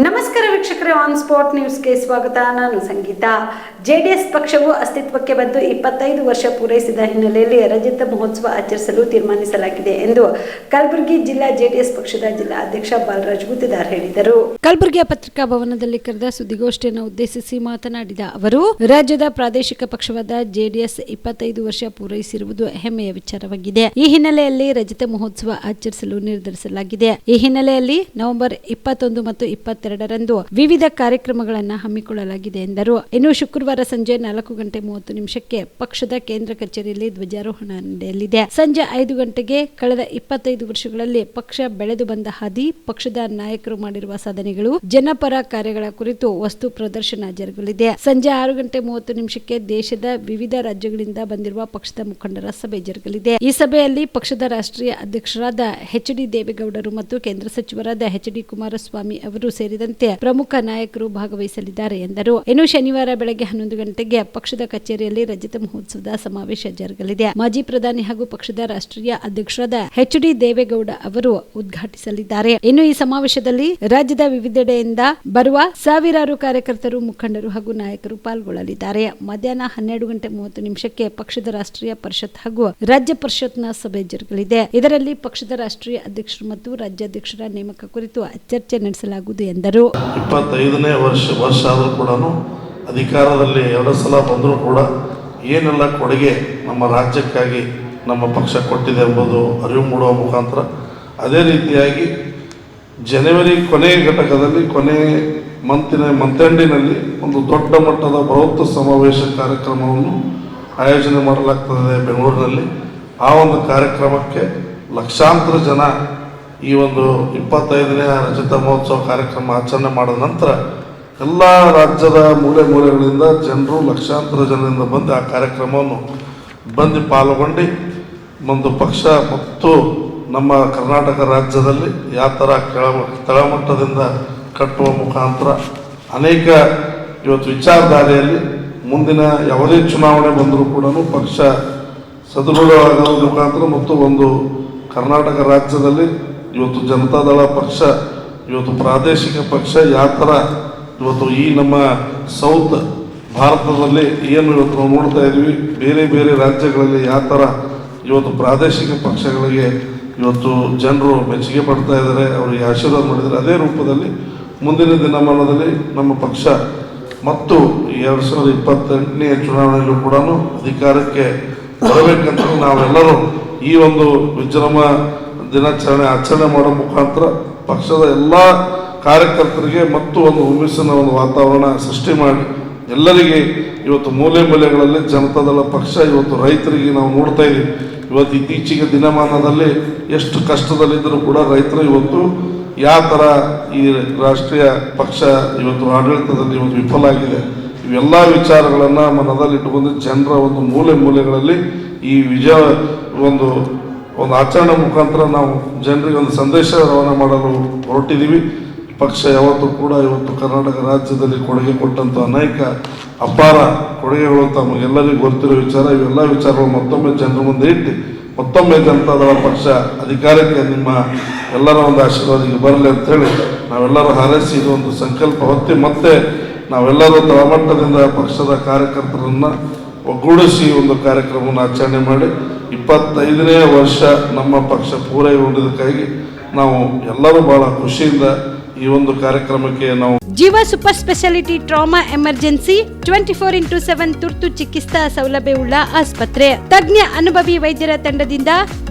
ನಮಸ್ಕಾರ ವೀಕ್ಷಕರೇ on spot ನ್ಯೂಸ್ಗೆ ಸ್ವಾಗತ. ನಾನು ಸಂಗೀತ. ಜೆಡಿಎಸ್ ಪಕ್ಷವು ಅಸ್ತಿತ್ವಕ್ಕೆ ಬಂದು ಇಪ್ಪತ್ತೈದು ವರ್ಷ ಪೂರೈಸಿದ ಹಿನ್ನೆಲೆಯಲ್ಲಿ ರಜತ ಮಹೋತ್ಸವ ಆಚರಿಸಲು ತೀರ್ಮಾನಿಸಲಾಗಿದೆ ಎಂದು ಕಲಬುರಗಿ ಜಿಲ್ಲಾ ಜೆಡಿಎಸ್ ಪಕ್ಷದ ಜಿಲ್ಲಾ ಅಧ್ಯಕ್ಷ ಬಾಲರಾಜ್ ಗುತ್ತಿದಾರ್ ಹೇಳಿದರು. ಕಲಬುರಗಿಯ ಪತ್ರಿಕಾ ಭವನದಲ್ಲಿ ಕರೆದ ಸುದ್ದಿಗೋಷ್ಠಿಯನ್ನು ಉದ್ದೇಶಿಸಿ ಮಾತನಾಡಿದ ಅವರು, ರಾಜ್ಯದ ಪ್ರಾದೇಶಿಕ ಪಕ್ಷವಾದ ಜೆಡಿಎಸ್ ಇಪ್ಪತ್ತೈದು ವರ್ಷ ಪೂರೈಸಿರುವುದು ಹೆಮ್ಮೆಯ ವಿಚಾರವಾಗಿದೆ. ಈ ಹಿನ್ನೆಲೆಯಲ್ಲಿ ರಜತ ಮಹೋತ್ಸವ ಆಚರಿಸಲು ನಿರ್ಧರಿಸಲಾಗಿದೆ. ಈ ಹಿನ್ನೆಲೆಯಲ್ಲಿ ನವೆಂಬರ್ ಇಪ್ಪತ್ತೊಂದು ಮತ್ತು ಇಪ್ಪತ್ತೆರಡರಂದು ವಿವಿಧ ಕಾರ್ಯಕ್ರಮಗಳನ್ನು ಹಮ್ಮಿಕೊಳ್ಳಲಾಗಿದೆ ಎಂದರು. ಇನ್ನು ಶುಕ್ರವಾರ ಸಂಜೆ ನಾಲ್ಕು ಗಂಟೆ ಮೂವತ್ತು ನಿಮಿಷಕ್ಕೆ ಪಕ್ಷದ ಕೇಂದ್ರ ಕಚೇರಿಯಲ್ಲಿ ಧ್ವಜಾರೋಹಣ ನಡೆಯಲಿದೆ. ಸಂಜೆ ಐದು ಗಂಟೆಗೆ ಕಳೆದ ಇಪ್ಪತ್ತೈದು ವರ್ಷಗಳಲ್ಲಿ ಪಕ್ಷ ಬೆಳೆದು ಬಂದ ಹಾದಿ, ಪಕ್ಷದ ನಾಯಕರು ಮಾಡಿರುವ ಸಾಧನೆಗಳು, ಜನಪರ ಕಾರ್ಯಗಳ ಕುರಿತು ವಸ್ತು ಪ್ರದರ್ಶನ ಜರುಗಲಿದೆ. ಸಂಜೆ ಆರು ಗಂಟೆ ಮೂವತ್ತು ನಿಮಿಷಕ್ಕೆ ದೇಶದ ವಿವಿಧ ರಾಜ್ಯಗಳಿಂದ ಬಂದಿರುವ ಪಕ್ಷದ ಮುಖಂಡರ ಸಭೆ ಜರುಗಲಿದೆ. ಈ ಸಭೆಯಲ್ಲಿ ಪಕ್ಷದ ರಾಷ್ಟ್ರೀಯ ಅಧ್ಯಕ್ಷರಾದ ಎಚ್ ಡಿ ದೇವೇಗೌಡರು ಮತ್ತು ಕೇಂದ್ರ ಸಚಿವರಾದ ಎಚ್ ಡಿ ಕುಮಾರಸ್ವಾಮಿ ಅವರು ಸೇರಿದಂತೆ ಪ್ರಮುಖ ನಾಯಕರು ಭಾಗವಹಿಸಲಿದ್ದಾರೆ ಎಂದರು. ಇನ್ನು ಶನಿವಾರ ಬೆಳಗ್ಗೆ ಹನ್ನೊಂದು ಗಂಟೆಗೆ ಪಕ್ಷದ ಕಚೇರಿಯಲ್ಲಿ ರಜತ ಮಹೋತ್ಸವದ ಸಮಾವೇಶ ಜರುಗಲಿದೆ. ಮಾಜಿ ಪ್ರಧಾನಿ ಹಾಗೂ ಪಕ್ಷದ ರಾಷ್ಟ್ರೀಯ ಅಧ್ಯಕ್ಷರಾದ ಎಚ್ ಡಿ ದೇವೇಗೌಡ ಅವರು ಉದ್ಘಾಟಿಸಲಿದ್ದಾರೆ. ಇನ್ನು ಈ ಸಮಾವೇಶದಲ್ಲಿ ರಾಜ್ಯದ ವಿವಿಧೆಡೆಯಿಂದ ಬರುವ ಸಾವಿರಾರು ಕಾರ್ಯಕರ್ತರು, ಮುಖಂಡರು ಹಾಗೂ ನಾಯಕರು ಪಾಲ್ಗೊಳ್ಳಲಿದ್ದಾರೆ. ಮಧ್ಯಾಹ್ನ ಹನ್ನೆರಡು ಗಂಟೆ ಮೂವತ್ತು ನಿಮಿಷಕ್ಕೆ ಪಕ್ಷದ ರಾಷ್ಟ್ರೀಯ ಪರಿಷತ್ ಹಾಗೂ ರಾಜ್ಯ ಪರಿಷತ್ನ ಸಭೆ ಜರುಗಲಿದೆ. ಇದರಲ್ಲಿ ಪಕ್ಷದ ರಾಷ್ಟ್ರೀಯ ಅಧ್ಯಕ್ಷರು ಮತ್ತು ರಾಜ್ಯಾಧ್ಯಕ್ಷರ ನೇಮಕ ಕುರಿತು ಚರ್ಚೆ ನಡೆಸಲಾಗುವುದು ಎಂದರು. ಇಪ್ಪತ್ತೈದನೇ ವರ್ಷ ವರ್ಷ ಆದರೂ ಕೂಡ ಅಧಿಕಾರದಲ್ಲಿ ಎರಡು ಸಲ ಬಂದರೂ ಕೂಡ ಏನೆಲ್ಲ ಕೊಡುಗೆ ನಮ್ಮ ರಾಜ್ಯಕ್ಕಾಗಿ ನಮ್ಮ ಪಕ್ಷ ಕೊಟ್ಟಿದೆ ಎಂಬುದು ಅರಿವು ಮೂಡುವ ಮುಖಾಂತರ ಅದೇ ರೀತಿಯಾಗಿ ಜನವರಿ ಕೊನೆಯ ಘಟಕದಲ್ಲಿ ಕೊನೆ ಮಂತಿನ, ಮಂತಂಡಿನಲ್ಲಿ ಒಂದು ದೊಡ್ಡ ಮಟ್ಟದ ಬೃಹತ್ ಸಮಾವೇಶ ಕಾರ್ಯಕ್ರಮವನ್ನು ಆಯೋಜನೆ ಮಾಡಲಾಗ್ತದೆ ಬೆಂಗಳೂರಿನಲ್ಲಿ. ಆ ಒಂದು ಕಾರ್ಯಕ್ರಮಕ್ಕೆ ಲಕ್ಷಾಂತರ ಜನ ಈ ಒಂದು ಇಪ್ಪತ್ತೈದನೇ ರಚಿತ ಮಹೋತ್ಸವ ಕಾರ್ಯಕ್ರಮ ಆಚರಣೆ ಮಾಡಿದ ನಂತರ ಎಲ್ಲ ರಾಜ್ಯದ ಮೂಲೆ ಮೂಲೆಗಳಿಂದ ಜನರು, ಲಕ್ಷಾಂತರ ಜನರಿಂದ ಬಂದು ಆ ಕಾರ್ಯಕ್ರಮವನ್ನು ಬಂದು ಪಾಲ್ಗೊಂಡು ಒಂದು ಪಕ್ಷ ಮತ್ತು ನಮ್ಮ ಕರ್ನಾಟಕ ರಾಜ್ಯದಲ್ಲಿ ಯಾವ ಥರ ಕೆಳ ತಳಮಟ್ಟದಿಂದ ಕಟ್ಟುವ ಮುಖಾಂತರ ಅನೇಕ ಇವತ್ತು ವಿಚಾರಧಾರೆಯಲ್ಲಿ ಮುಂದಿನ ಯಾವುದೇ ಚುನಾವಣೆ ಬಂದರೂ ಕೂಡ ಪಕ್ಷ ಸದೃಢವಾಗುವ ಮುಖಾಂತರ ಮತ್ತು ಒಂದು ಕರ್ನಾಟಕ ರಾಜ್ಯದಲ್ಲಿ ಇವತ್ತು ಜನತಾದಳ ಪಕ್ಷ, ಇವತ್ತು ಪ್ರಾದೇಶಿಕ ಪಕ್ಷ, ಯಾವ ಥರ ಇವತ್ತು ಈ ನಮ್ಮ ಸೌತ್ ಭಾರತದಲ್ಲಿ ಏನು ಇವತ್ತು ನಾವು ನೋಡ್ತಾ ಇದ್ವಿ ಬೇರೆ ಬೇರೆ ರಾಜ್ಯಗಳಲ್ಲಿ ಯಾವ ಥರ ಇವತ್ತು ಪ್ರಾದೇಶಿಕ ಪಕ್ಷಗಳಿಗೆ ಇವತ್ತು ಜನರು ಮೆಚ್ಚುಗೆ ಪಡ್ತಾ ಇದ್ದಾರೆ, ಅವರಿಗೆ ಆಶೀರ್ವಾದ ಮಾಡಿದರೆ ಅದೇ ರೂಪದಲ್ಲಿ ಮುಂದಿನ ದಿನಮಾನದಲ್ಲಿ ನಮ್ಮ ಪಕ್ಷ ಮತ್ತು ಎರಡು ಸಾವಿರದ ಇಪ್ಪತ್ತೆಂಟನೇ ಚುನಾವಣೆಯಲ್ಲೂ ಕೂಡ ಅಧಿಕಾರಕ್ಕೆ ಬರಬೇಕಂತ ನಾವೆಲ್ಲರೂ ಈ ಒಂದು ವಿಜೃಂಭ ದಿನಾಚರಣೆ, ಆಚರಣೆ ಮಾಡೋ ಮುಖಾಂತರ ಪಕ್ಷದ ಎಲ್ಲ ಕಾರ್ಯಕರ್ತರಿಗೆ ಮತ್ತು ಒಂದು ಹುಮ್ಮಿಸಿನ ಒಂದು ವಾತಾವರಣ ಸೃಷ್ಟಿ ಮಾಡಿ ಎಲ್ಲರಿಗೆ ಇವತ್ತು ಮೂಲೆ ಮೂಲೆಗಳಲ್ಲಿ ಜನತಾದಳ ಪಕ್ಷ, ಇವತ್ತು ರೈತರಿಗೆ ನಾವು ನೋಡ್ತಾ ಇದ್ದೀವಿ. ಇವತ್ತು ಇತ್ತೀಚೆಗೆ ದಿನಮಾನದಲ್ಲಿ ಎಷ್ಟು ಕಷ್ಟದಲ್ಲಿದ್ದರೂ ಕೂಡ ರೈತರು ಇವತ್ತು ಯಾವ ಥರ ಈ ರಾಷ್ಟ್ರೀಯ ಪಕ್ಷ ಇವತ್ತು ಆಡಳಿತದಲ್ಲಿ ಇವತ್ತು ವಿಫಲ ಆಗಿದೆ, ಇವೆಲ್ಲ ವಿಚಾರಗಳನ್ನು ಮನದಲ್ಲಿಟ್ಟುಕೊಂಡು ಜನರ ಒಂದು ಮೂಲೆ ಮೂಲೆಗಳಲ್ಲಿ ಈ ವಿಜಯ ಒಂದು ಒಂದು ಆಚರಣೆ ಮುಖಾಂತರ ನಾವು ಜನರಿಗೆ ಒಂದು ಸಂದೇಶ ರವಾನೆ ಮಾಡಲು ಹೊರಟಿದ್ದೀವಿ. ಪಕ್ಷ ಯಾವತ್ತೂ ಕೂಡ ಇವತ್ತು ಕರ್ನಾಟಕ ರಾಜ್ಯದಲ್ಲಿ ಕೊಡುಗೆ ಕೊಟ್ಟಂಥ ಅನೇಕ ಅಪಾರ ಕೊಡುಗೆಗಳು ತಮಗೆಲ್ಲರಿಗೂ ಗೊತ್ತಿರೋ ವಿಚಾರ. ಇವೆಲ್ಲ ವಿಚಾರಗಳು ಮತ್ತೊಮ್ಮೆ ಜನರ ಮುಂದೆ ಇಟ್ಟು ಮತ್ತೊಮ್ಮೆ ಜನತಾದಳ ಪಕ್ಷ ಅಧಿಕಾರಕ್ಕೆ ನಿಮ್ಮ ಎಲ್ಲರ ಒಂದು ಆಶೀರ್ವಾದಕ್ಕೆ ಬರಲಿ ಅಂತೇಳಿ ನಾವೆಲ್ಲರೂ ಹಾರೈಸಿ ಇದೊಂದು ಸಂಕಲ್ಪ ಹೊತ್ತಿ ಮತ್ತೆ ನಾವೆಲ್ಲರೂ ತಳಮಟ್ಟದಿಂದ ಪಕ್ಷದ ಕಾರ್ಯಕರ್ತರನ್ನು ಒಗ್ಗೂಡಿಸಿ ಒಂದು ಕಾರ್ಯಕ್ರಮವನ್ನು ಆಚರಣೆ ಮಾಡಿ ಇಪ್ಪತ್ತೈದನೇ ವರ್ಷ ನಮ್ಮ ಪಕ್ಷ ಪೂರೈಗೊಂಡಿದ್ದಕ್ಕಾಗಿ ನಾವು ಎಲ್ಲರೂ ಬಹಳ ಖುಷಿಯಿಂದ ಈ ಒಂದು ಕಾರ್ಯಕ್ರಮಕ್ಕೆ ನಾವು Jeeva super speciality trauma emergency twenty four into seven ತುರ್ತು ಚಿಕಿತ್ಸಾ ಸೌಲಭ್ಯವುಳ್ಳ ಆಸ್ಪತ್ರೆ. ತಜ್ಞ ಅನುಭವಿ ವೈದ್ಯರ ತಂಡದಿಂದ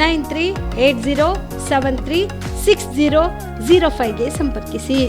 nine three eight zero seven three six zero zero ಫೈವ್ಗೆ ಸಂಪರ್ಕಿಸಿ.